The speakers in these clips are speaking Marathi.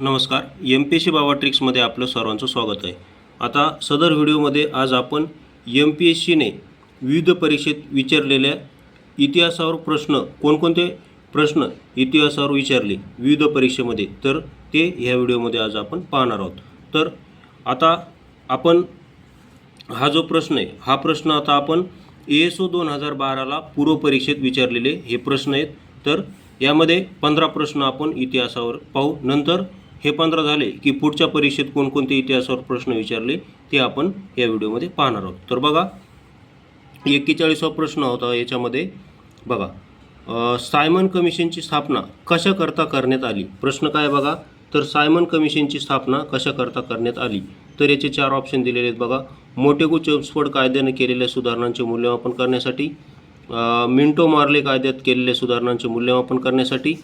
नमस्कार. एम पी सी बाबा ट्रिक्समध्ये आपलं सर्वांचं स्वागत आहे. आता सदर व्हिडिओमध्ये आज आपण एम पी एस सीने विविध परीक्षेत विचारलेल्या इतिहासावर प्रश्न कोणकोणते प्रश्न इतिहासावर विचारले विविध परीक्षेमध्ये तर ते ह्या व्हिडिओमध्ये आज आपण पाहणार आहोत. तर आता आपण हा जो प्रश्न आहे हा प्रश्न आता आपण ए एस ओ दोन हजार बाराला पूर्व परीक्षेत विचारलेले हे प्रश्न आहेत. तर यामध्ये पंधरा प्रश्न आपण इतिहासावर पाहू. नंतर हे पंधरा झाले की पुढच्या परीक्षेत कोणकोणते इतिहासावर प्रश्न विचारले ते आपण या व्हिडिओमध्ये पाहणार आहोत. तर बघा एक्केचाळीसवा प्रश्न होता याच्यामध्ये. बघा सायमन कमिशनची स्थापना कशाकरता करण्यात आली? प्रश्न काय बघा? तर सायमन कमिशनची स्थापना कशाकरता करण्यात आली? तर याचे चार ऑप्शन दिलेले आहेत बघा. मोटेगू चेम्सफोर्ड कायद्याने केलेल्या सुधारणांचे मूल्यमापन करण्यासाठी मिंटो मार्ले कायद्यात केलेल्या सुधारणांचे मूल्यमापन करण्यासाठी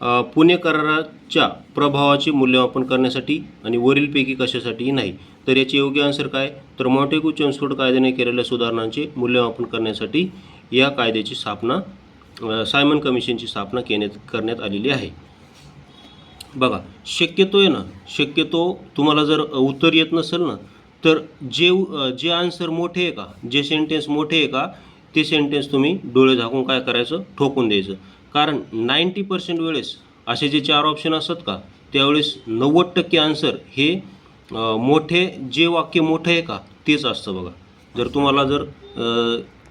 पुणे कराराच्या प्रभावाचे मूल्यमापन करण्यासाठी आणि वरीलपैकी कशासाठीही नाही. तर याचे योग्य आन्सर काय? तर मॉटेगू चेम्सफोर्ड कायद्याने केलेल्या सुधारणांचे मूल्यमापन करण्यासाठी या कायद्याची स्थापना सायमन कमिशनची स्थापना केण्यात करण्यात आलेली आहे. बघा शक्यतो आहे ना शक्यतो तुम्हाला जर उत्तर येत नसेल ना तर जे जे आन्सर मोठे आहे का जे सेंटेन्स मोठे आहे का ते सेंटेन्स तुम्ही डोळे झाकून काय करायचं? ठोकून द्यायचं. कारण नाईंटी पर्सेंट वेळेस असे जे चार ऑप्शन असतात का त्यावेळेस नव्वद टक्के आन्सर हे मोठे जे वाक्य मोठं आहे का तेच असतं बघा. जर तुम्हाला जर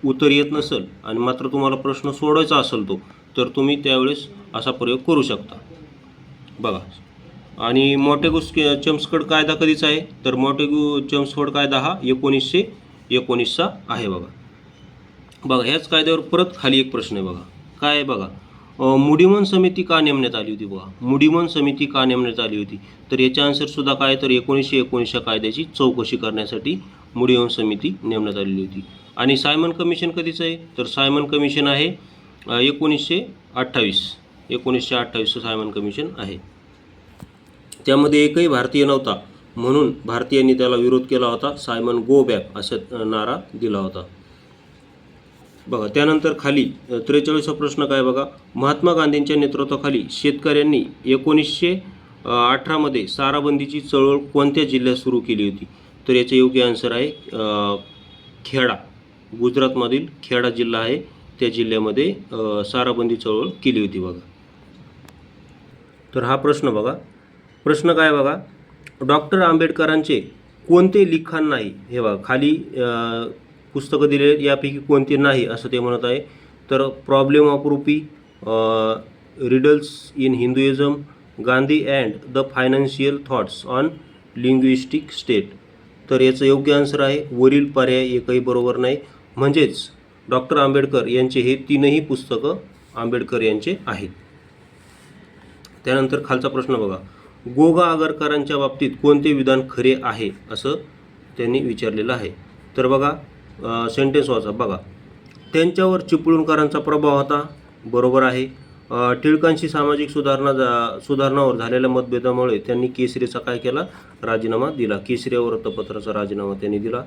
उत्तर येत नसेल आणि मात्र तुम्हाला प्रश्न सोडायचा असेल तो तर तुम्ही त्यावेळेस असा प्रयोग करू शकता. बघा. आणि मॉटेगू चम्सकड कायदा कधीचा आहे? तर मॉटेगू चम्सफोर्ड कायदा हा एकोणीसशे एकोणीसचा आहे बघा. बघा ह्याच कायद्यावर परत खाली एक प्रश्न आहे बघा. काय आहे बघा? मुडीमन समिती का नेमण्यात आली होती बघा मुडीमन समिती का नेमण्यात आली होती? तर याचे आन्सरसुद्धा काय? तर एकोणीसशे एकोणीसच्या कायद्याची चौकशी करण्यासाठी मुडीमन समिती नेमण्यात आलेली होती. आणि सायमन कमिशन कधीचं आहे? तर सायमन कमिशन आहे एकोणीसशे अठ्ठावीस. एकोणीसशे अठ्ठावीसचं सायमन कमिशन आहे. त्यामध्ये एकही भारतीय नव्हता म्हणून भारतीयांनी त्याला विरोध केला होता. सायमन गो बॅक असा नारा दिला होता. बघा त्यानंतर खाली त्रेचाळीसचा प्रश्न काय बघा? महात्मा गांधींच्या नेतृत्वाखाली शेतकऱ्यांनी एकोणीसशे अठरामध्ये साराबंदीची चळवळ कोणत्या जिल्ह्यात सुरू केली होती? तर याचे योग्य आन्सर आहे खेडा. गुजरातमधील खेडा जिल्हा आहे. त्या जिल्ह्यामध्ये साराबंदी चळवळ केली होती बघा. तर हा प्रश्न बघा. प्रश्न काय बघा? डॉक्टर आंबेडकरांचे कोणते लिखाण नाही? हे बघा खाली पुस्तकं दिले आहेत, यापैकी कोणते नाही असं ते म्हणत आहे. तर problem of rupee riddles in Hinduism Gandhi and the financial thoughts on linguistic state. तर याचं योग्य आन्सर आहे वरील पर्याय एकही बरोबर नाही. म्हणजेच डॉक्टर आंबेडकर यांचे हे तीनही पुस्तकं आंबेडकर यांचे आहेत. त्यानंतर खालचा प्रश्न बघा. गोगा आगरकरांच्या बाबतीत कोणते विधान खरे आहे असं त्यांनी विचारलेलं आहे. तर बघा सेंटेन्स वाचा. बघा. त्यांच्यावर चिपळूणकरांचा प्रभाव होता बरोबर आहे. टिळकांशी सामाजिक सुधारणा जा सुधारणावर झालेल्या मतभेदामुळे त्यांनी केसरीचा काय केला? राजीनामा दिला. केसरी वृत्तपत्राचा राजीनामा त्यांनी दिला.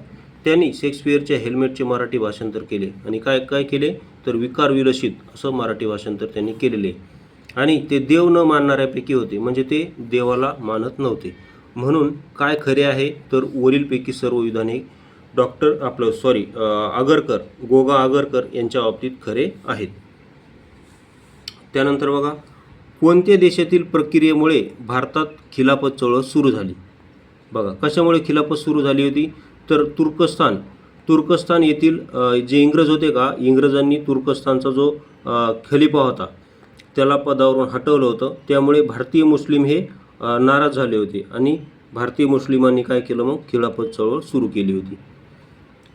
त्यांनी शेक्सपियरच्या हेल्मेटचे मराठी भाषांतर केले. आणि काय काय केले? तर विकार विलसित असं मराठी भाषांतर त्यांनी केलेले. आणि ते देव न मानणाऱ्यापैकी होते. म्हणजे ते देवाला मानत नव्हते. म्हणून काय खरे आहे? तर वरीलपैकी सर्व विधाने डॉक्टर आपलं सॉरी आगरकर गोगा आगरकर यांच्या बाबतीत खरे आहेत. त्यानंतर बघा कोणत्या देशातील प्रक्रियेमुळे भारतात खिलाफत चळवळ सुरू झाली? बघा कशामुळे खिलाफत सुरू झाली होती? तर तुर्कस्तान तुर्कस्तान येथील जे इंग्रज होते का इंग्रजांनी तुर्कस्तानचा जो खलिफा होता त्याला पदावरून हटवलं होतं. त्यामुळे भारतीय मुस्लिम हे नाराज झाले होते आणि भारतीय मुस्लिमांनी काय केलं मग? खिलाफत चळवळ सुरू केली होती.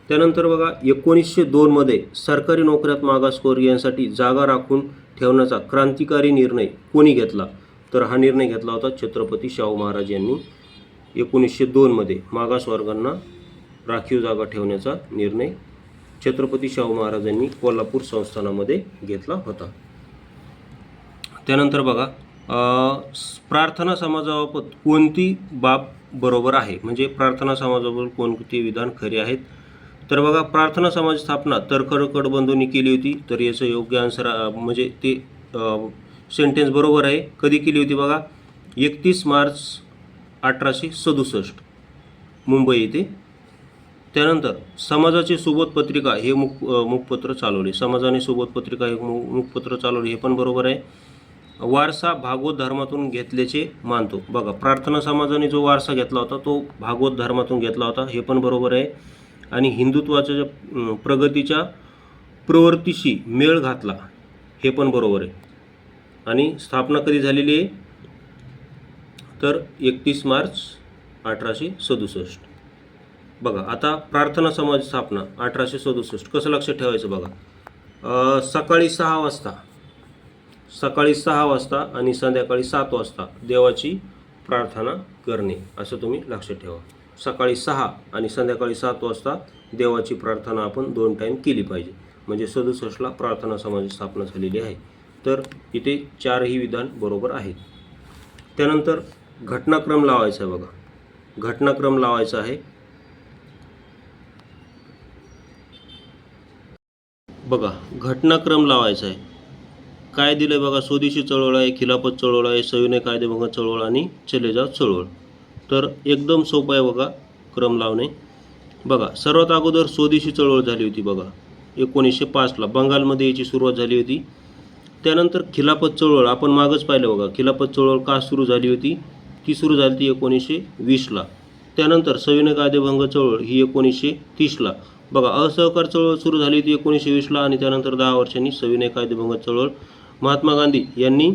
त्यानंतर बघा एकोणीसशे दोनमध्ये सरकारी नोकऱ्यात मागासवर्गीयांसाठी जागा राखून ठेवण्याचा क्रांतिकारी निर्णय कोणी घेतला? तर हा निर्णय घेतला होता छत्रपती शाहू महाराज यांनी. एकोणीसशे दोनमध्ये मागासवर्गांना राखीव जागा ठेवण्याचा निर्णय छत्रपती शाहू महाराजांनी कोल्हापूर संस्थानामध्ये घेतला होता. त्यानंतर बघा प्रार्थना समाजाबाबत कोणती बाब बरोबर आहे? म्हणजे प्रार्थना समाजाबरोबर कोणते विधान खरे आहेत? तर बघा प्रार्थना समाज स्थापना तरखडकड बंधूंनी केली होती तर याचं योग्य आन्सर म्हणजे ते सेंटेन्स बरोबर आहे. कधी केली होती बघा? एकतीस मार्च अठराशे सदुसष्ट मुंबई येथे. त्यानंतर समाजाचे सोबत पत्रिका हे मुख मुखपत्र चालवले. समाजाने सोबत पत्रिका हे मु मुखपत्र चालवले हे पण बरोबर आहे. वारसा भागवत धर्मातून घेतल्याचे मानतो. बघा प्रार्थना समाजाने जो वारसा घेतला होता तो भागवत धर्मातून घेतला होता हे पण बरोबर आहे. आणि हिंदुत्वाच्या प्रगतीच्या प्रवृत्तीशी मेळ घातला हे पण बरोबर आहे. आणि स्थापना कधी झालेली आहे? तर एकतीस मार्च अठराशे सदुसष्ट. बघा आता प्रार्थना समाज स्थापना अठराशे सदुसष्ट. कसं लक्षात ठेवायचं बघा? सकाळी सहा वाजता सकाळी सहा वाजता आणि संध्याकाळी सात वाजता देवाची प्रार्थना करणे असं तुम्ही लक्षात ठेवा. सकाळी सहा आणि संध्याकाळी सात वाजता देवाची प्रार्थना आपण दोन टाईम केली पाहिजे. म्हणजे सदुसष्टला प्रार्थना समाजाची स्थापना झालेली आहे. तर इथे चारही विधान बरोबर आहेत. त्यानंतर घटनाक्रम लावायचा आहे बघा. घटनाक्रम लावायचा आहे. बघा घटनाक्रम लावायचा आहे. काय दिलं आहे बघा? स्वदेशी चळवळ आहे खिलाफत चळवळ आहे सविनय कायदेभंग चळवळ आणि चले जाव चळवळ. तर एकदम सोपं आहे बघा क्रम लावणे. बघा सर्वात अगोदर स्वदेशी चळवळ झाली होती बघा. एकोणीसशे पाचला बंगालमध्ये याची सुरुवात झाली होती. त्यानंतर खिलाफत चळवळ आपण मागच पाहिलं बघा खिलाफत चळवळ का सुरू झाली होती? ती सुरू झाली होती एकोणीसशे वीसला त्यानंतर सविनय कायदेभंग चळवळ ही एकोणीसशे तीसला बघा असहकार चळवळ सुरू झाली होती एकोणीसशे वीसला आणि त्यानंतर दहा वर्षांनी सविनय कायदेभंग चळवळ. महात्मा गांधी यांनी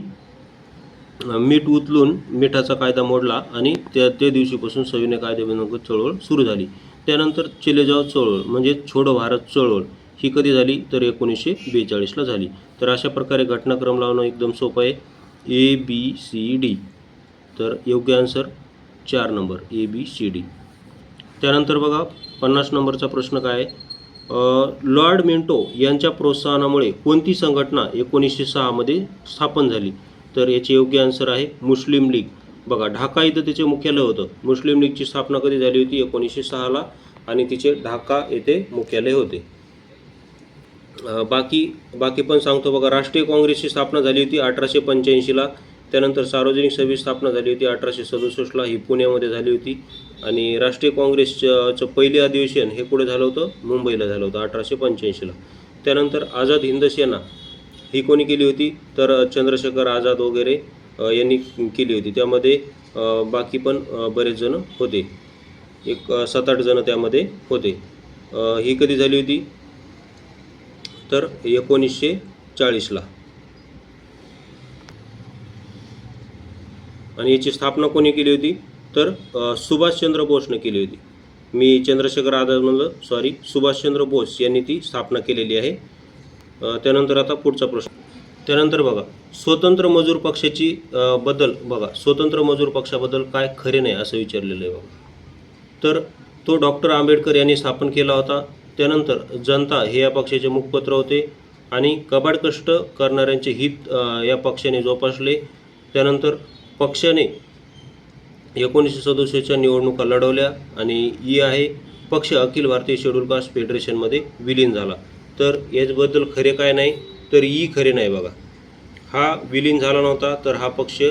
मीठ उचलून मिठाचा कायदा मोडला आणि त्या त्या दिवशीपासून सविनय कायदेभंग चळवळ सुरू झाली. त्यानंतर चिलेजाव चळवळ म्हणजे छोडो भारत चळवळ ही कधी झाली? तर एकोणीसशे बेचाळीसला झाली. तर अशा प्रकारे घटनाक्रम लावणं एकदम सोपं आहे. ए बी सी डी तर योग्य आन्सर चार number A B C D त्यानंतर बघा पन्नास नंबरचा प्रश्न काय आहे? लॉर्ड मिंटो यांच्या प्रोत्साहनामुळे कोणती संघटना एकोणीसशे सहामध्ये स्थापन झाली? तर याचे योग्य आन्सर आहे मुस्लिम लीग. बघा ढाका इथं तिचे मुख्यालय होतं. मुस्लिम लीगची स्थापना कधी झाली होती? एकोणीसशे सहाला आणि तिचे ढाका येथे मुख्यालय होते. बाकी बाकी पण सांगतो बघा राष्ट्रीय काँग्रेसची स्थापना झाली होती अठराशे पंच्याऐंशीला. त्यानंतर सार्वजनिक सभेची स्थापना झाली होती अठराशे सदुसष्टला. ही पुण्यामध्ये झाली होती. आणि राष्ट्रीय काँग्रेसचं पहिले अधिवेशन हे कुठे झालं होतं? मुंबईला झालं होतं अठराशे पंच्याऐंशीला. त्यानंतर आझाद हिंद सेना ही कोणी केली होती? तर चंद्रशेखर आझाद वगैरे यांनी केली होती. त्यामध्ये बाकी पण बरेच जण होते. एक सात आठ जण त्यामध्ये होते. ही कधी झाली होती? तर एकोणीसशे चाळीसला आणि याची स्थापना कोणी केली होती? तर सुभाषचंद्र बोसने केली होती. मी चंद्रशेखर आझाद म्हणलं सॉरी सुभाषचंद्र बोस यांनी ती स्थापना केलेली आहे. त्यानंतर आता पुढचा प्रश्न. त्यानंतर बघा स्वतंत्र मजूर पक्षाची बदल बघा स्वतंत्र मजूर पक्षाबद्दल काय खरे नाही असं विचारलेलं आहे बघा. तर तो डॉक्टर आंबेडकर यांनी स्थापन केला होता. त्यानंतर जनता हे या पक्षाचे मुखपत्र होते आणि कबाड कष्ट करणाऱ्यांचे हित या पक्षाने जोपासले. त्यानंतर पक्षाने एकोणीसशे सदुसष्टच्या निवडणुका लढवल्या आणि ई आहे पक्ष अखिल भारतीय शेड्यूल कास्ट फेडरेशनमध्ये विलीन झाला. तर याचबद्दल खरे काय नाही तर ई खरे नाही बघा. हा विलीन झाला नव्हता तर हा पक्ष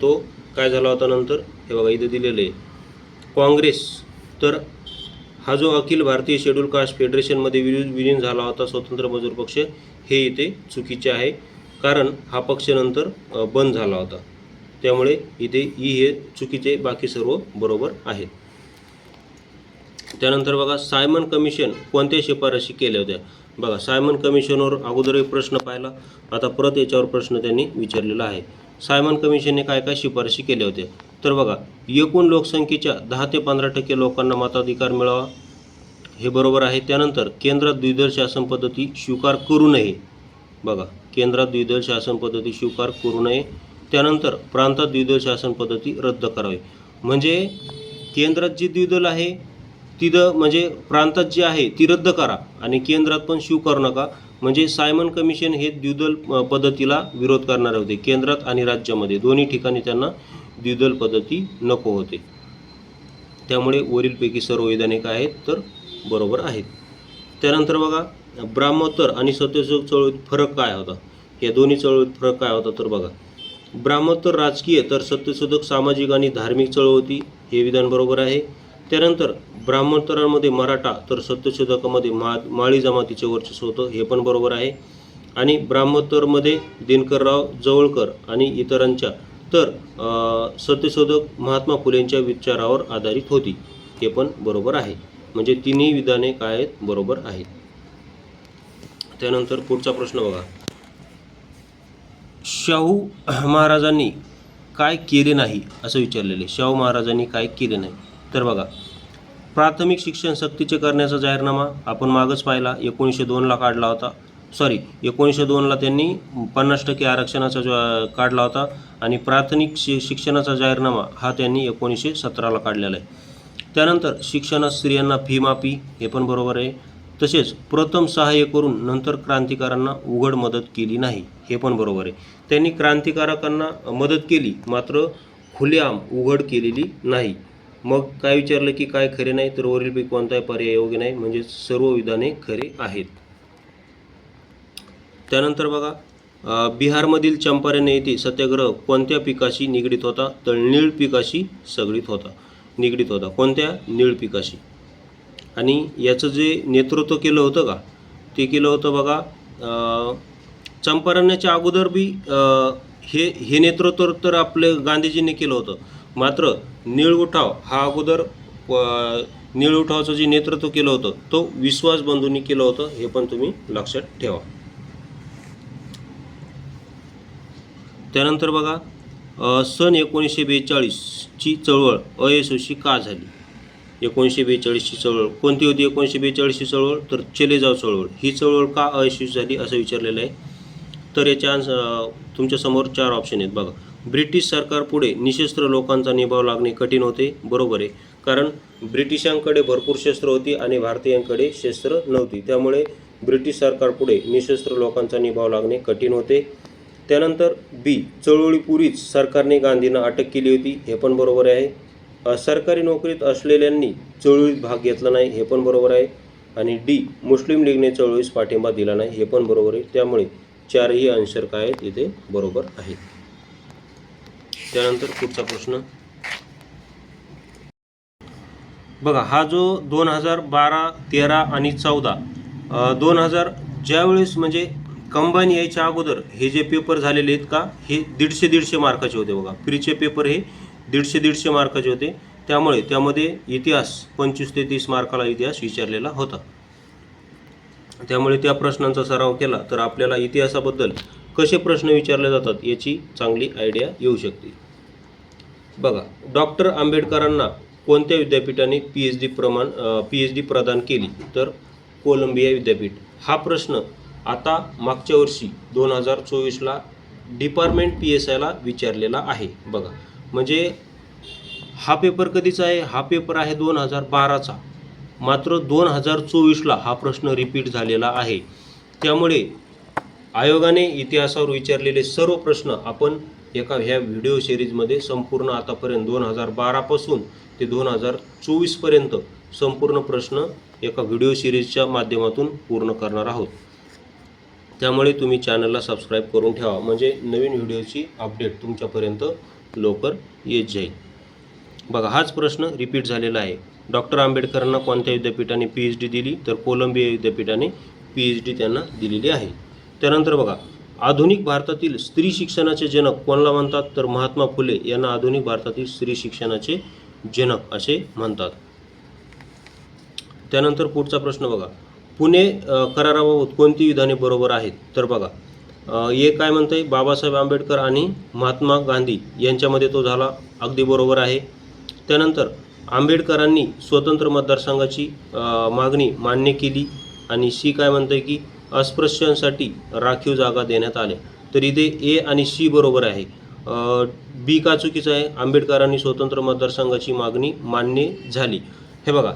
तो काय झाला होता नंतर हे बघा इथं दिलेलं आहे. काँग्रेस तर हा जो अखिल भारतीय शेड्यूल कास्ट फेडरेशनमध्ये विलीन विलीन झाला होता स्वतंत्र मजूर पक्ष हे इथे चुकीचे आहे. कारण हा पक्ष नंतर बंद झाला होता. त्यामुळे इथे ई हे चुकीचे बाकी सर्व बरोबर आहेत. त्यानंतर बघा सायमन कमिशन कोणत्या शिफारशी केल्या होत्या? बघा सायमन कमिशनवर अगोदरही प्रश्न पाहिला. आता परत याच्यावर प्रश्न त्यांनी विचारलेला आहे. सायमन कमिशनने काय काय शिफारशी केल्या होत्या? तर बघा एकूण लोकसंख्येच्या दहा ते पंधरा टक्के लोकांना मताधिकार मिळावा. हे बरोबर आहे. त्यानंतर केंद्रात द्विदल शासन पद्धती स्वीकार करू नये. बघा केंद्रात द्विदल शासन पद्धती स्वीकार करू नये. त्यानंतर प्रांतात द्विदल शासन पद्धती रद्द करावी. म्हणजे केंद्रात जी द्विदल आहे तिथं म्हणजे प्रांतात जी आहे ती रद्द करा आणि केंद्रात पण स्वीकारू नका. म्हणजे सायमन कमिशन हे द्विदल पद्धतीला विरोध करणारे होते केंद्रात आणि राज्यामध्ये. दोन्ही ठिकाणी त्यांना द्विदल पद्धती नको होते. त्यामुळे वरीलपैकी सर्व वैधानिक आहेत तर बरोबर आहेत. त्यानंतर बघा ब्राह्मोत्तर आणि सत्यशोध चळवळीत फरक काय होता? या दोन्ही चळवळीत फरक काय होता? तर बघा ब्राह्मोत्तर राजकीय तर सत्यशोधक सामाजिक आणि धार्मिक चळवळ होती हे विधान बरोबर आहे. त्यानंतर ब्राह्मोत्तरांमध्ये मराठा तर सत्यशोधकामध्ये मा माळी जमातीचे वर्चस्व होतं हे पण बरोबर आहे. आणि ब्राह्मोत्तरमध्ये दिनकरराव जवळकर आणि इतरांच्या तर सत्यशोधक महात्मा फुलेंच्या विचारावर आधारित होती. हे पण बरोबर आहे. म्हणजे तिन्ही विधाने काय आहेत? बरोबर आहेत. त्यानंतर पुढचा प्रश्न बघा. शाहू महाराजांनी काय केले नाही असं विचारलेले. शाहू महाराजांनी काय केले नाही? तर बघा प्राथमिक शिक्षण सक्तीचे करण्याचा जाहीरनामा आपण मागच पाहिला. एकोणीसशे दोनला काढला होता. सॉरी एकोणीसशे दोनला त्यांनी पन्नास टक्के आरक्षणाचा जो काढला होता आणि प्राथमिक शि शिक्षणाचा जाहीरनामा हा त्यांनी एकोणीसशे सतराला काढलेला आहे. त्यानंतर शिक्षणात स्त्रियांना फी माफी हे पण बरोबर आहे. तसेच प्रथम सहाय्य करून नंतर क्रांतिकारांना उघड मदत केली नाही हे पण बरोबर आहे. त्यांनी क्रांतिकारकांना मदत केली मात्र खुलेआम उघड केलेली नाही. मग काय विचारलं की काय खरे नाही तर वरीलपैकी कोणताही पर्याय योग्य नाही म्हणजे सर्व विधाने खरे आहेत. त्यानंतर बघा बिहारमधील चंपारण येथे सत्याग्रह कोणत्या पिकाशी निगडीत होता? तर नीळ पिकाशी सगळीत होता निगडीत होता. कोणत्या? नीळ पिकाशी. आणि याचं जे नेतृत्व केलं होतं का? ते केलं होतं बघा चंपारण्याच्या अगोदर बी हे हे नेतृत्व तर आपलं गांधीजींनी केलं होतं. मात्र निळ उठाव हा अगोदर अ, उठावाचं जे नेतृत्व केलं होतं तो विश्वास बंधूंनी केलं होतं हे पण तुम्ही लक्षात ठेवा. त्यानंतर बघा सन एकोणीसशे बेचाळीसची चळवळ अयशस्वी का झाली? एकोणीसशे बेचाळीसची चळवळ कोणती होती एकोणीसशे बेचाळीसची चळवळ? तर चले जाव चळवळ. ही चळवळ का अयशस्वी झाली असं विचारलेलं आहे? तर याच्या तुमच्यासमोर चार ऑप्शन आहेत बघा. ब्रिटिश सरकारपुढे निशस्त्र लोकांचा निभाव लागणे कठीण होते बरोबर आहे. कारण ब्रिटिशांकडे भरपूर शस्त्र होती आणि भारतीयांकडे शस्त्र नव्हती. त्यामुळे ब्रिटिश सरकारपुढे निशस्त्र लोकांचा निभाव लागणे कठीण होते. त्यानंतर बी. चळवळीपूर्वीच सरकारने गांधींना अटक केली होती हे पण बरोबर आहे. सरकारी नोकरीत असलेल्यांनी चळवळीत भाग घेतला नाही हे पण बरोबर आहे. आणि डी. मुस्लिम लीगने चळवळीस पाठिंबा दिला नाही हे पण बरोबर आहे. त्यामुळे चारही आन्सर काय आहेत इथे बरोबर आहेत. त्यानंतर पुढचा प्रश्न. बघा हा जो दोन हजार बारा तेरा आणि चौदा दोन हजार ज्यावेळेस म्हणजे कंबाईन यायच्या अगोदर हे जे पेपर झालेले आहेत का हे दीडशे दीडशे मार्काचे होते बघा. फ्रीचे पेपर हे दीडशे दीडशे मार्काचे होते. त्यामुळे त्यामध्ये इतिहास पंचवीस ते तीस मार्काला इतिहास विचारलेला होता. त्यामुळे त्या प्रश्नांचा सराव केला. तर आपल्याला इतिहासाबद्दल कसे प्रश्न विचारले जातात याची चांगली आयडिया येऊ शकते. बघा डॉक्टर आंबेडकरांना कोणत्या विद्यापीठाने पी एच डी प्रमाण पी एच डी प्रदान केली? तर कोलंबिया विद्यापीठ. हा प्रश्न आता मागच्या वर्षी दोन हजार चोवीसला डिपार्टमेंट पी एस आयला विचारलेला आहे. बघा म्हणजे हा पेपर कधीचा आहे? हा पेपर आहे दोन हजार बाराचा. मात्र दोन हजार चोवीसला हा प्रश्न रिपीट झालेला आहे. त्यामुळे आयोगाने इतिहासावर विचारलेले सर्व प्रश्न आपण एका ह्या व्हिडिओ सिरीजमध्ये संपूर्ण आतापर्यंत दोन हजार बारापासून ते दोन हजार चोवीसपर्यंत संपूर्ण प्रश्न एका व्हिडिओ सिरीजच्या माध्यमातून पूर्ण करणार आहोत. त्यामुळे तुम्ही चॅनलला सबस्क्राईब करून ठेवा. म्हणजे नवीन व्हिडिओची अपडेट तुमच्यापर्यंत लवकर येत जाईल. बघा हाच प्रश्न रिपीट झालेला आहे. डॉक्टर आंबेडकरांना कोणत्या विद्यापीठाने पी एच डी दिली? तर कोलंबिया विद्यापीठाने पी एच डी त्यांना दिलेली आहे. त्यानंतर बघा आधुनिक भारतातील स्त्री शिक्षणाचे जनक कोणाला म्हणतात? तर महात्मा फुले यांना आधुनिक भारतातील स्त्री शिक्षणाचे जनक असे म्हणतात. त्यानंतर पुढचा प्रश्न बघा. पुणे कराराबाबत कोणती विधाने बरोबर आहेत? तर बघा हे काय म्हणतंय? बाबासाहेब आंबेडकर आणि महात्मा गांधी यांच्यामध्ये तो झाला अगदी बरोबर आहे. त्यानंतर आंबेडकरांनी स्वतंत्र मतदारसंघाची मागणी मान्य केली आणि सी काय म्हणतंय की अस्पृश्यांसाठी राखीव जागा देण्यात आल्या. तर इथे ए आणि सी बरोबर आहे. बी का चुकीचं आहे? आंबेडकरांनी स्वतंत्र मतदारसंघाची मागणी मान्य झाली. हे बघा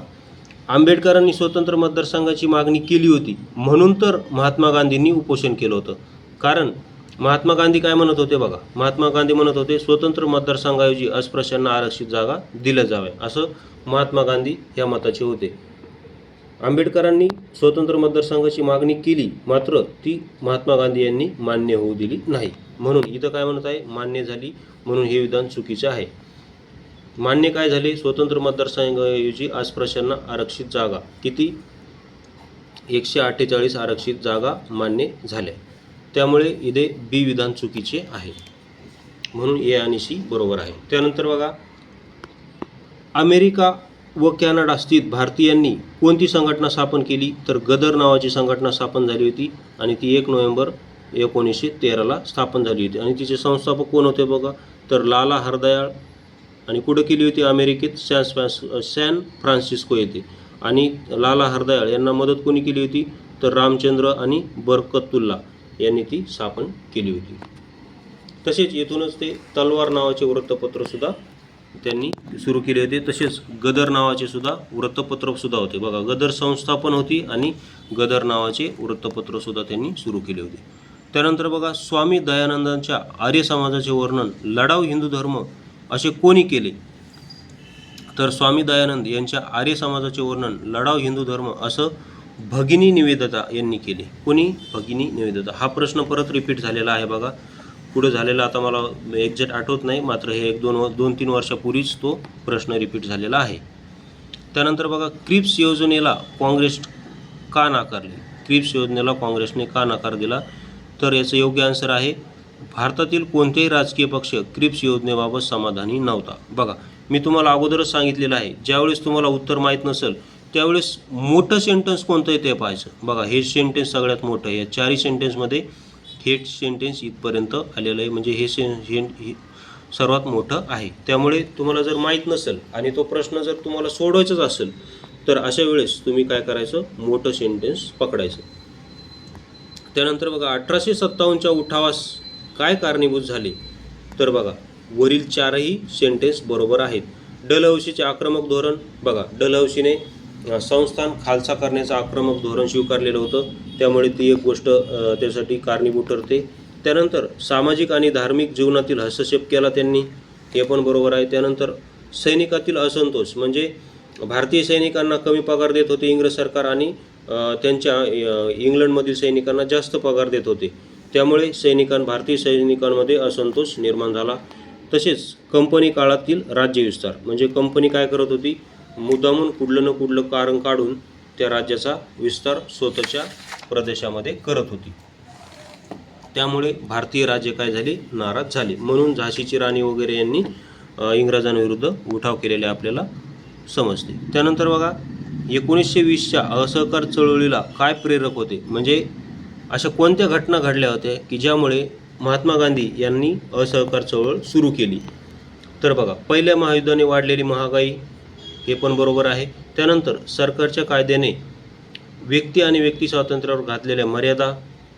आंबेडकरांनी स्वतंत्र मतदारसंघाची मागणी केली होती म्हणून तर महात्मा गांधींनी उपोषण केलं होतं. कारण महात्मा गांधी काय म्हणत होते बघा? महात्मा गांधी म्हणत होते स्वतंत्र मतदारसंघाऐवजी अस्पृश्यांना आरक्षित जागा दिल्या जाव्या असं महात्मा गांधी या मताचे होते. आंबेडकरांनी स्वतंत्र मतदारसंघाची मागणी केली मात्र ती महात्मा गांधी यांनी मान्य होऊ दिली नाही. म्हणून इथं काय म्हणत आहे? मान्य झाली म्हणून हे विधान चुकीचे आहे. मान्य काय झाले? स्वतंत्र मतदारसंघाऐवजी अस्पृश्यांना आरक्षित जागा. किती? एकशे अठ्ठेचाळीस आरक्षित जागा मान्य झाल्या. त्यामुळे इथे बी विधान चुकीचे आहे. म्हणून ए आणि सी बरोबर आहे. त्यानंतर बघा अमेरिका व कॅनडा स्थित भारतीयांनी कोणती संघटना स्थापन केली? तर गदर नावाची संघटना स्थापन झाली होती आणि ती एक नोव्हेंबर एकोणीसशे तेराला स्थापन झाली होती. आणि तिचे संस्थापक कोण होते बघा? तर लाला हरदयाळ आणि कुठं केली होती? अमेरिकेत सॅन फ्रान्स सॅन फ्रान्सिस्को येथे. आणि लाला हरदयाळ यांना मदत कोणी केली होती? तर रामचंद्र आणि बरकतुल्ला यांनी ती स्थापन केली होती. तसेच येथूनच ते तलवार नावाचे वृत्तपत्रसुद्धा त्यांनी सुरू केले होते. तसेच गदर नावाचे सुद्धा वृत्तपत्र सुद्धा होते. बघा गदर संस्था पण होती आणि गदर नावाचे वृत्तपत्र सुद्धा त्यांनी सुरू केले होते. त्यानंतर बघा स्वामी दयानंदांच्या आर्य समाजाचे वर्णन लढाऊ हिंदू धर्म असे कोणी केले? तर स्वामी दयानंद यांच्या आर्य समाजाचे वर्णन लढाऊ हिंदू धर्म असं भगिनी निवेदता यांनी केले. कोणी? भगिनी निवेदता. हा प्रश्न परत रिपीट झालेला आहे बघा. पुढं झालेला आता मला एक्झॅक्ट आठवत नाही मात्र हे एक दोन दोन तीन वर्षापूर्वीच तो प्रश्न रिपीट झालेला आहे. त्यानंतर बघा क्रिप्स योजनेला काँग्रेस का नाकारले? क्रिप्स योजनेला काँग्रेसने का नकार दिला? तर याचं योग्य आन्सर आहे भारतातील कोणतेही राजकीय पक्ष क्रिप्स योजनेबाबत समाधानी नव्हता. बघा मी तुम्हाला अगोदरच सांगितलेलं आहे ज्यावेळेस तुम्हाला उत्तर माहीत नसेल त्यावेळेस मोठं सेंटेन्स कोणतं आहे ते पाहायचं. बघा हे सेंटेन्स सगळ्यात मोठं आहे. या चारही सेंटेन्समध्ये हेड सेंटेन्स इथपर्यंत आलेलं आहे. म्हणजे हे से हे सर्वात मोठं आहे. त्यामुळे तुम्हाला जर माहीत नसेल आणि तो प्रश्न जर तुम्हाला सोडवायचाच असेल तर अशा वेळेस तुम्ही काय करायचं? मोठं सेंटेन्स पकडायचं. त्यानंतर बघा अठराशे सत्तावन्नच्या उठावास काय कारणीभूत झाले? तर बघा वरील चारही सेंटेन्स बरोबर आहेत. डलहौशीचे आक्रमक धोरण बघा डलहौशीने संस्थान खालसा करण्याचं आक्रमक धोरण स्वीकारलेलं होतं. त्यामुळे ती एक गोष्ट त्यासाठी कारणीभूत ठरते. त्यानंतर सामाजिक आणि धार्मिक जीवनातील हस्तक्षेप केला त्यांनी. हे पण बरोबर आहे. त्यानंतर सैनिकातील असंतोष म्हणजे भारतीय सैनिकांना कमी पगार देत होते इंग्रज सरकार आणि त्यांच्या इंग्लंडमधील सैनिकांना जास्त पगार देत होते. त्यामुळे सैनिकां भारतीय सैनिकांमध्ये असंतोष निर्माण झाला. तसेच कंपनी काळातील राज्यविस्तार म्हणजे कंपनी काय करत होती? मुद्दामून कुठलं न कुठलं कारण काढून त्या राज्याचा विस्तार स्वतःच्या प्रदेशामध्ये करत होती. त्यामुळे भारतीय राज्य काय झाले? नाराज झाले. म्हणून झाशीची राणी वगैरे यांनी इंग्रजांविरुद्ध उठाव केलेले आपल्याला समजते. त्यानंतर बघा एकोणीसशे वीसच्या असहकार चळवळीला काय प्रेरक होते? म्हणजे अशा कोणत्या घटना घडल्या होत्या की ज्यामुळे महात्मा गांधी यांनी असहकार चळवळ सुरू केली? तर बघा पहिल्या महायुद्धाने वाढलेली महागाई हे पण बरोबर आहे. त्यानंतर सरकारच्या कायद्याने व्यक्ती आणि व्यक्ती स्वातंत्र्यावर घातलेल्या मर्यादा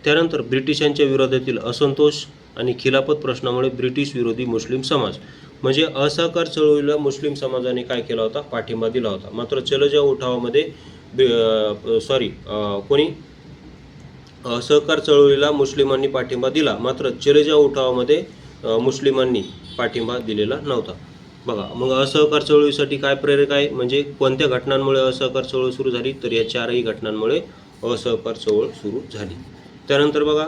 त्यानंतर ब्रिटिशांच्या विरोधातील असंतोष आणि खिलाफत प्रश्नामुळे ब्रिटिश विरोधी मुस्लिम समाज. म्हणजे असहकार चळवळीला मुस्लिम समाजाने काय केला होता? पाठिंबा दिला होता. मात्र चलजा उठावामध्ये सॉरी कोणी? असहकार चळवळीला मुस्लिमांनी पाठिंबा दिला. मात्र चलजा उठावामध्ये मुस्लिमांनी पाठिंबा दिलेला नव्हता. बघा मग असहकार चळवळीसाठी काय प्रेरक आहे? म्हणजे कोणत्या घटनांमुळे असहकार चळवळ सुरू झाली? तर या चारही घटनांमुळे असहकार चळवळ सुरू झाली. त्यानंतर बघा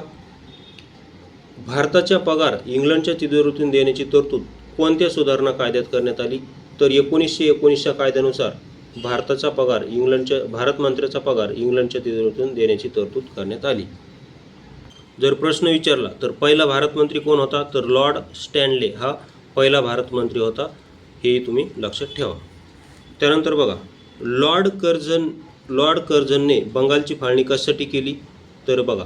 भारताच्या पगार इंग्लंडच्या तिजोरीतून देण्याची तरतूद कोणत्या सुधारणा कायद्यात करण्यात आली? तर एकोणीसशे एकोणीसच्या कायद्यानुसार भारताचा पगार इंग्लंडच्या भारत मंत्र्याचा पगार इंग्लंडच्या तिजोरीतून देण्याची तरतूद करण्यात आली. जर प्रश्न विचारला तर पहिला भारत मंत्री कोण होता? तर लॉर्ड स्टॅनले हा पहिला भारत मंत्री होता. हे तुम्ही लक्षात ठेवा. त्यानंतर बघा लॉर्ड कर्झन लॉर्ड कर्झनने बंगालची फाळणी कशासाठी केली? तर बघा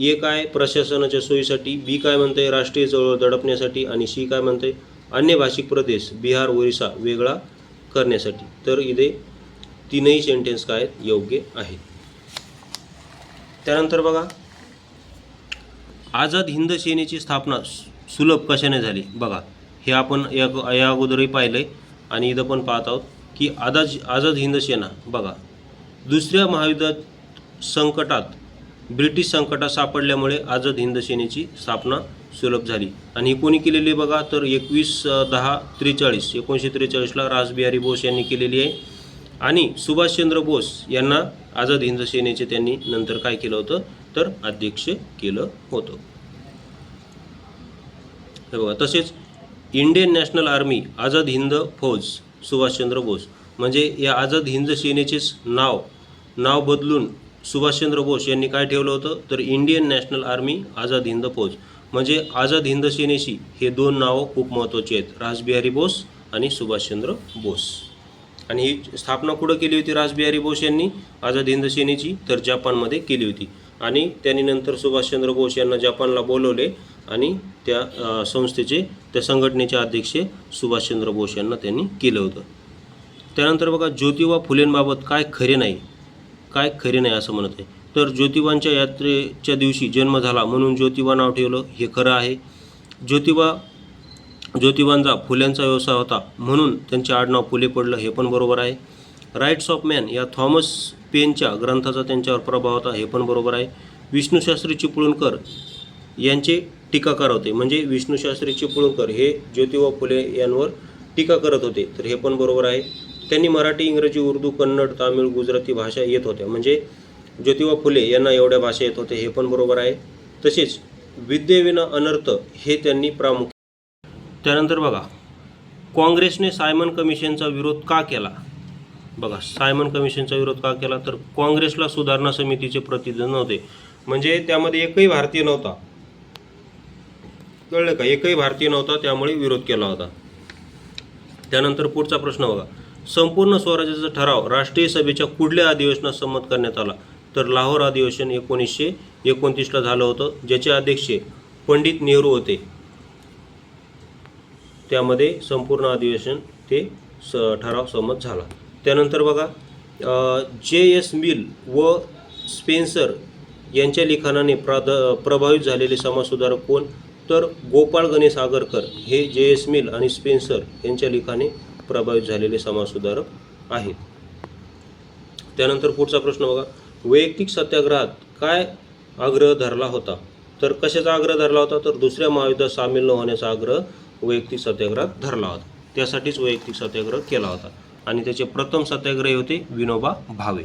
ए काय प्रशासनाच्या सोयीसाठी बी काय म्हणते राष्ट्रीय चळवळ दडपण्यासाठी आणि सी काय म्हणते अन्य भाषिक प्रदेश बिहार ओरिसा वेगळा करण्यासाठी. तर इथे तीनही सेंटेन्स काय आहेत? योग्य आहेत. त्यानंतर बघा आझाद हिंद सेनेची स्थापना सुलभ कशाने झाली? बघा हे आपण या या अगोदरही पाहिलं आहे आणि इथं पण पाहत आहोत की आझाद आझाद हिंद सेना बघा दुसऱ्या महायुद्धात संकटात ब्रिटिश संकटात सापडल्यामुळे आझाद हिंद सेनेची स्थापना सुलभ झाली. आणि ही कोणी केलेली आहे बघा तर एकवीस दहा त्रेचाळीस एकोणीसशे त्रेचाळीसला रासबिहारी बोस यांनी केलेली आहे. आणि सुभाषचंद्र बोस यांना आझाद हिंद सेनेचे त्यांनी नंतर काय केलं होतं? तर अध्यक्ष केलं होतं. हे बघा तसेच Indian National Army Azad Hind Fauj Subhashchandra Bose. म्हणजे या आझाद हिंद सेनेचेच नाव नाव बदलून सुभाषचंद्र बोस यांनी काय ठेवलं होतं? तर Indian National Army Azad Hind Fauj. म्हणजे आझाद हिंद सेनेशी हे दोन नावं खूप महत्त्वाची आहेत. राजबिहारी बोस आणि सुभाषचंद्र बोस. आणि ही स्थापना कुठं केली होती राजबिहारी बोस यांनी? आझाद हिंद सेनेची तर जपानमध्ये केली होती. आणि त्यांनी नंतर सुभाषचंद्र बोस यांना जपानला बोलवले. आणि त्या संस्थेचे त्या संघटनेचे अध्यक्ष सुभाषचंद्र बोस यांना त्यांनी केलं होतं. त्यानंतर बघा ज्योतिबा फुलेंबाबत काय खरे नाही काय खरे नाही असं म्हणत आहे. तर ज्योतिबांच्या यात्रेच्या दिवशी जन्म झाला म्हणून ज्योतिबा नाव ठेवलं हे खरं आहे. ज्योतिबा ज्योतिबांचा फुल्यांचा व्यवसाय होता म्हणून त्यांचे आडनाव फुले पडलं हे पण बरोबर आहे. राईट्स ऑफ मॅन या थॉमस पेनच्या ग्रंथाचा त्यांच्यावर प्रभाव होता हे पण बरोबर आहे. विष्णूशास्त्री चिपळूणकर यांचे टीकाकार होते म्हणजे विष्णूशास्त्री चिपळूणकर हे ज्योतिबा फुले यांवर टीका करत होते. तर हे पण बरोबर आहे. त्यांनी मराठी इंग्रजी उर्दू कन्नड तामिळ गुजराती भाषा येत होत्या. म्हणजे ज्योतिबा फुले यांना एवढ्या भाषा येत होते हे पण बरोबर आहे. तसेच विद्येविना अनर्थ हे त्यांनी प्रामुख्य त्यानंतर बघा काँग्रेसने सायमन कमिशनचा विरोध का केला? बघा सायमन कमिशनचा विरोध का केला? तर काँग्रेसला सुधारणा समितीचे प्रतिनिधी नव्हते. म्हणजे त्यामध्ये एकही भारतीय नव्हता. कळलं का? एकही भारतीय नव्हता त्यामुळे विरोध केला होता. त्यानंतर पुढचा प्रश्न बघा. संपूर्ण स्वराज्याचा ठराव राष्ट्रीय सभेच्या कुठल्या अधिवेशनात संमत करण्यात आला? तर लाहोर अधिवेशन एकोणीसशे एकोणतीसला झालं होतं ज्याचे अध्यक्ष पंडित नेहरू होते. त्यामध्ये संपूर्ण अधिवेशन ते स ठराव संमत झाला. त्यानंतर बघा जे एस मिल व स्पेन्सर यांच्या लिखाणाने प्राद प्रभावित झालेले समाजसुधारक कोण? तर गोपाळ गणेश आगरकर हे जे एस मिल आणि स्पेन्सर यांच्या लिखाणे प्रभावित झालेले समाजसुधारक आहेत. त्यानंतर पुढचा प्रश्न बघा. वैयक्तिक सत्याग्रहात काय आग्रह धरला होता? तर कशाचा आग्रह धरला होता? तर दुसऱ्या महायुद्धात सामील न होण्याचा आग्रह वैयक्तिक सत्याग्रहात धरला होता. त्यासाठीच वैयक्तिक सत्याग्रह केला होता. आणि त्याचे प्रथम सत्याग्रही होते विनोबा भावे.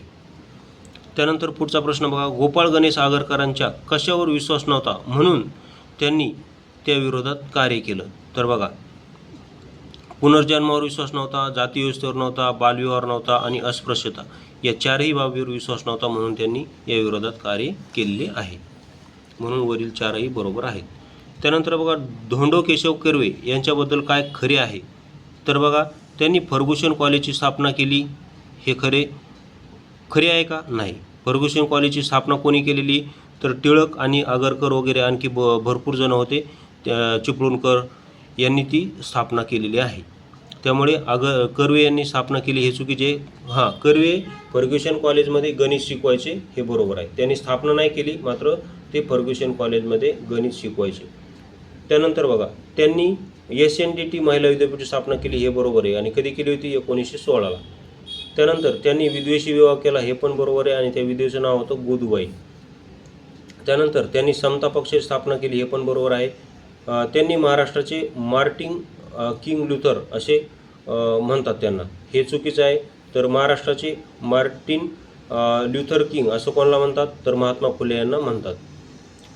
त्यानंतर पुढचा प्रश्न बघा. गोपाळ गणेश आगरकरांच्या कशावर विश्वास नव्हता? म्हणून त्यांनी त्या विरोधात कार्य केलं. तर बघा पुनर्जन्मावर विश्वास नव्हता जाती व्यवस्थेवर नव्हता बालविवाहावर नव्हता आणि अस्पृश्यता या चारही बाबीवर विश्वास नव्हता म्हणून त्यांनी या विरोधात कार्य केलेले आहे. म्हणून वरील चारही बरोबर आहेत. त्यानंतर बघा धोंडो केशव कर्वे यांच्याबद्दल काय खरे आहे? तर बघा त्यांनी फर्ग्युसन कॉलेजची स्थापना केली. हे खरे खरे आहे का? नाही. फर्ग्युसन कॉलेजची स्थापना कोणी केलेली? तर टिळक आणि आगरकर वगैरे आणखी ब भरपूर जण होते. त्या चिपळूणकर यांनी ती स्थापना केलेली आहे. त्यामुळे अग कर्वे यांनी स्थापना केली हे चुकीचे. हां कर्वे फर्ग्युशन कॉलेजमध्ये गणित शिकवायचे हे बरोबर आहे. त्यांनी स्थापना नाही केली मात्र ते फर्ग्युशन कॉलेजमध्ये गणित शिकवायचे. त्यानंतर बघा त्यांनी एस एन डी टी महिला विद्यापीठ स्थापना केली हे बरोबर आहे आणि कधी केली होती? एकोणीसशे सोळाला त्यानंतर त्यांनी विद्वेषी विवाह केला हे पण बरोबर आहे आणि त्या विद्वेचं नाव होतं गोदुबाई त्यानंतर त्यांनी समता पक्षाची स्थापना केली हे पण बरोबर आहे. त्यांनी महाराष्ट्राचे मार्टिंग किंग लुथर असे म्हणतात त्यांना. हे चुकीचं आहे. तर महाराष्ट्राचे मार्टिन ल्युथर किंग असं कोणाला म्हणतात? तर महात्मा फुले यांना म्हणतात.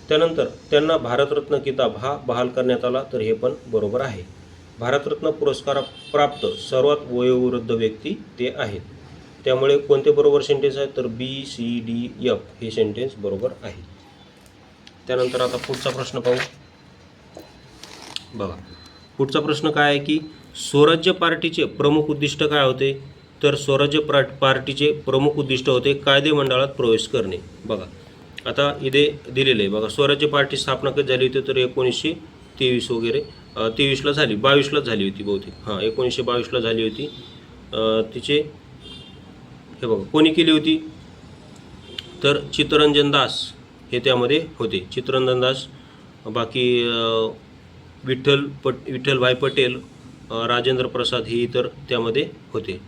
त्यानंतर त्यांना भारतरत्न किताब हा बहाल करण्यात आला. तर हे पण बरोबर आहे. भारतरत्न पुरस्कार प्राप्त सर्वात वयोवृद्ध व्यक्ती ते आहेत. त्यामुळे कोणते बरोबर सेंटेन्स आहेत? तर बी सी डी एफ हे सेंटेन्स बरोबर आहे. त्यानंतर आता पुढचा प्रश्न पाहू. बघा. पुढचा प्रश्न काय आहे की स्वराज्य पार्टीचे प्रमुख उद्दिष्ट काय होते? तर स्वराज्य प्रा पार्टीचे प्रमुख उद्दिष्ट होते कायदेमंडळात प्रवेश करणे. बघा. आता इथे दिलेलं आहे. बघा स्वराज्य पार्टी स्थापना कधी झाली होती? तर एकोणीसशे तेवीस वगैरे. तेवीसला झाली. बावीसलाच झाली होती बहुतेक. हां एकोणीसशे बावीसला झाली होती. तिचे हे बघा कोणी केली होती? तर चित्तरंजन दास हे त्यामध्ये होते. चित्तरंजन दास बाकी विठ्ठल पट विठ्ठलभाई पटेल राजेंद्र प्रसाद हे इतर त्यामध्ये होते.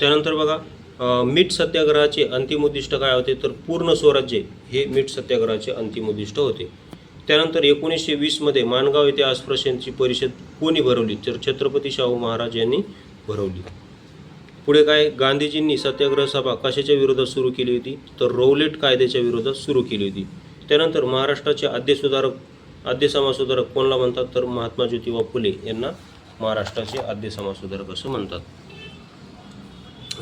त्यानंतर बघा मीठ सत्याग्रहाचे अंतिम उद्दिष्ट काय होते? तर पूर्ण स्वराज्य हे मीठ सत्याग्रहाचे अंतिम उद्दिष्ट होते. त्यानंतर एकोणीसशे वीसमध्ये माणगाव येथे अस्पृश्यांची परिषद कोणी भरवली? तर छत्रपती शाहू महाराज यांनी भरवली. पुढे काय? गांधीजींनी सत्याग्रह सभा कशाच्या विरोधात सुरू केली होती? तर रौलेट कायद्याच्या विरोधात सुरू केली होती. त्यानंतर महाराष्ट्राचे आद्य सुधारक आद्य समाजसुधारक कोणला म्हणतात? तर महात्मा ज्योतिबा फुले यांना महाराष्ट्राचे आद्य समाजसुधारक असं म्हणतात.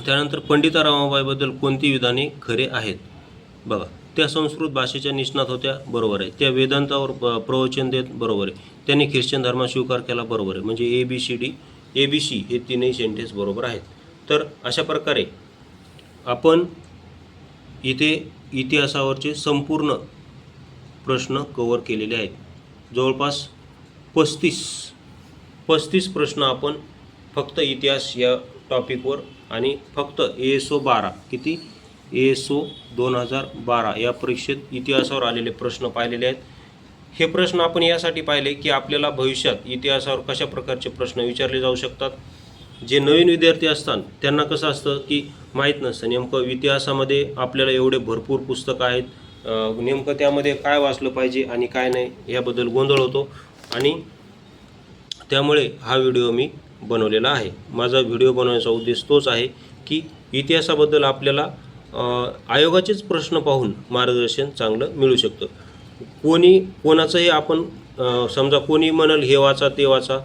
त्यानंतर पंडिता रामाबाईबद्दल कोणती विधाने खरे आहेत? बघा त्या संस्कृत भाषेच्या निष्णात होत्या बरोबर आहे. त्या वेदांतावर प्रवचन देत बरोबर आहे. त्यांनी ख्रिश्चन धर्मा स्वीकार केला बरोबर आहे. म्हणजे A B C D A B C हे तीनही सेंटेन्स बरोबर आहेत. तर अशा प्रकारे आपण इथे इतिहासावरचे संपूर्ण प्रश्न कवर केलेले आहेत. जवळपास पस्तीस पस्तीस प्रश्न आपण फक्त इतिहास या टॉपिकवर आणि फक्त ए एस ओ बारा किती? ए एस ओ दोन हजार बारा या परीक्षेत इतिहासावर आलेले प्रश्न पाहिलेले आहेत. हे प्रश्न आपण यासाठी पाहिले की आपल्याला भविष्यात इतिहासावर कशा प्रकारचे प्रश्न विचारले जाऊ शकतात? जे नवीन विद्यार्थी असतात त्यांना कसं असतं की माहीत नसतं. नेमकं इतिहासामध्ये आपल्याला एवढे भरपूर पुस्तकं आहेत नेमकं त्यामध्ये काय वाचलं पाहिजे आणि काय नाही याबद्दल गोंधळ होतो. आणि त्यामुळे हा व्हिडिओ मी बनवलेला आहे. माझा व्हिडिओ बनवण्याचा उद्देश तोच आहे की इतिहासाबद्दल आपल्याला आयोगाचेच प्रश्न पाहून मार्गदर्शन चांगलं मिळू शकतं. कोणी कोणाचंही आपण समजा कोणी म्हणाल हे वाचा ते वाचा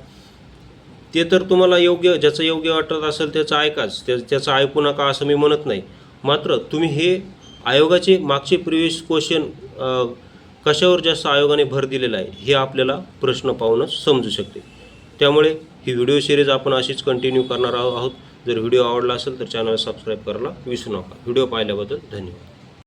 ते तर तुम्हाला योग्य ज्याचं योग्य वाटत असेल त्याचं ऐकाच त्या त्याचं ऐकू नका असं मी म्हणत नाही. मात्र तुम्ही हे आयोगाचे मागचे प्रिव्हियस क्वेश्चन कशावर जास्त आयोगाने भर दिलेला आहे हे आपल्याला प्रश्न पाहूनच समजू शकते. त्यामुळे ही व्हिडिओ सिरीज आपण अशीच कंटिन्यू करणार आहोत. जर व्हिडिओ आवडला असेल तर चॅनल सबस्क्राईब करायला विसरू नका. व्हिडिओ पाहिल्याबद्दल धन्यवाद.